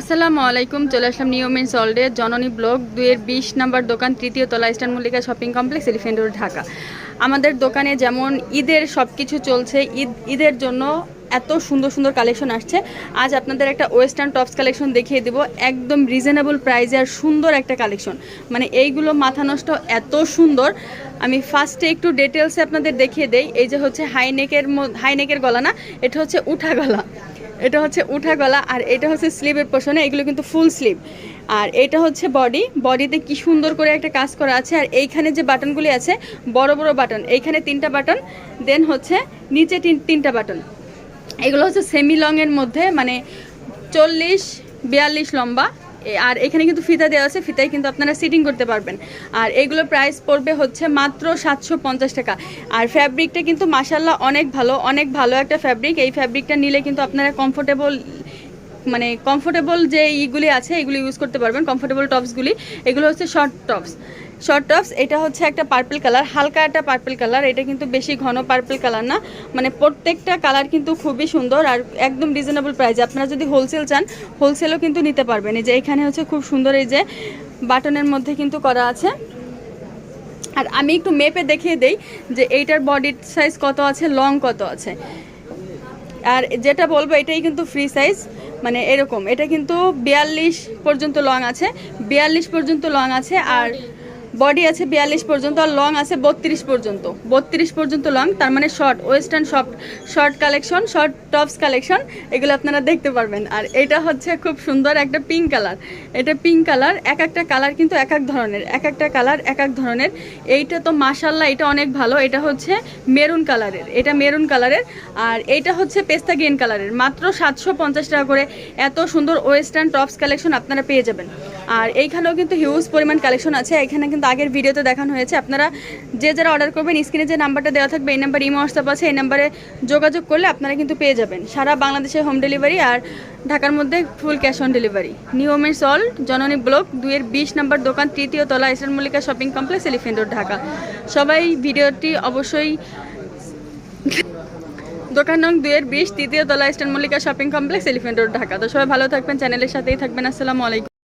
আসসালামু আলাইকুম, চলে আসলাম নিয়মিন সল্ডে জননী ব্লক দুইয়ের বিশ নাম্বার দোকান, তৃতীয় তলা Eastern Mallika Shopping Complex Elephant Road Dhaka. আমাদের দোকানে যেমন ঈদের সব কিছু চলছে, ঈদ, ঈদের জন্য এত সুন্দর সুন্দর কালেকশন আসছে। আজ আপনাদের একটা ওয়েস্টার্ন টপস কালেকশন দেখিয়ে দেবো, একদম রিজনেবল প্রাইসে আর সুন্দর একটা কালেকশন। মানে এইগুলো মাথা নষ্ট, এত সুন্দর। আমি ফার্স্টে একটু ডিটেলসে আপনাদের দেখিয়ে দেই, এই যে হচ্ছে হাইনেকের হাইনেকের গলা না, এটা হচ্ছে উঠা গলা। এটা হচ্ছে উঠা গলা আর এটা হচ্ছে স্লিভের পোষণে, এগুলো কিন্তু ফুল স্লিভ আর এটা হচ্ছে বডি বডিতে কি সুন্দর করে একটা কাজ করা আছে। আর এইখানে যে বাটনগুলি আছে, বড় বড় বাটন, এইখানে তিনটা বাটন দেন হচ্ছে নিচে তিন- তিনটা বাটন। এগুলো হচ্ছে সেমি লংয়ের মধ্যে মানে চল্লিশ, বিয়াল্লিশ লম্বা। আর এখানে কিন্তু ফিতা দেওয়া আছে, ফিতায় কিন্তু আপনারা সিটিং করতে পারবেন। আর এগুলো প্রাইস পড়বে হচ্ছে মাত্র সাতশো পঞ্চাশ টাকা। আর ফ্যাব্রিকটা কিন্তু মাসাল্লাহ অনেক ভালো অনেক ভালো একটা ফ্যাব্রিক এই ফ্যাব্রিকটা নিলে কিন্তু আপনারা কমফোর্টেবল মানে কমফোর্টেবল যে ইগুলি আছে, এগুলি ইউজ করতে পারবেন কমফোর্টেবল টপসগুলি এগুলো হচ্ছে শর্ট টপস শর্ট টপস এটা হচ্ছে একটা পার্পল কালার হালকা একটা পার্পল কালার এটা কিন্তু বেশি ঘন পার্পল কালার না। মানে প্রত্যেকটা কালার কিন্তু খুবই সুন্দর আর একদম রিজনেবল প্রাইসে আপনারা যদি হোলসেল চান হোলসেলও কিন্তু নিতে পারবেন। এই যে এখানে হচ্ছে খুব সুন্দর এই যে বাটনের মধ্যে কিন্তু করা আছে। আর আমি একটু মেপে দেখিয়ে দেই যে এইটার বডির সাইজ কত আছে লং কত আছে। আর যেটা বলব, এটাই কিন্তু ফ্রি সাইজ মানে এরকম। এটা কিন্তু বিয়াল্লিশ পর্যন্ত লং আছে। বিয়াল্লিশ পর্যন্ত লং আছে আর বডি আছে বিয়াল্লিশ পর্যন্ত আর লং আছে বত্রিশ পর্যন্ত। বত্রিশ পর্যন্ত লং তার মানে short western short short collection short tops collection এগুলো আপনারা দেখতে পারবেন। আর এটা হচ্ছে খুব সুন্দর একটা পিঙ্ক কালার এটা পিঙ্ক কালার এক একটা কালার কিন্তু এক এক ধরনের, এক একটা কালার এক এক ধরনের। এইটা তো মাশাল্লাহ এটা অনেক ভালো। এটা হচ্ছে মেরুন কালারের এটা মেরুন কালারের আর এইটা হচ্ছে পেস্তা গ্রিন কালারের মাত্র সাতশো পঞ্চাশ টাকা করে এত সুন্দর ওয়েস্টার্ন টপস কালেকশন আপনারা পেয়ে যাবেন। আর এইখানেও কিন্তু হিউজ পরিমাণ কালেকশন আছে। এখানে কিন্তু আগের ভিডিওতে দেখানো হয়েছে। আপনারা যে যারা অর্ডার করবেন স্ক্রিনে যে নাম্বারটা দেওয়া থাকবে, এই নাম্বার ইমো হোয়াটসঅ্যাপ আছে, এই নাম্বারে যোগাযোগ করলে আপনারা কিন্তু পেয়ে যাবেন। সারা বাংলাদেশে হোম ডেলিভারি আর ঢাকার মধ্যে full cash on delivery new নিয়মের সল জননী ব্লক, দুইয়ের বিশ নাম্বার দোকান, তৃতীয় তলা Islam Mallika Shopping Complex Elephant Road Dhaka. সবাই ভিডিওটি অবশ্যই দোকান নং দুইয়ের বিশ, তৃতীয় তলা Eastern Mallika Shopping Complex Elephant Road Dhaka. তো সবাই ভালো থাকবেন, চ্যানেলের সাথেই থাকবেন। আসসালামু আলাইকুম।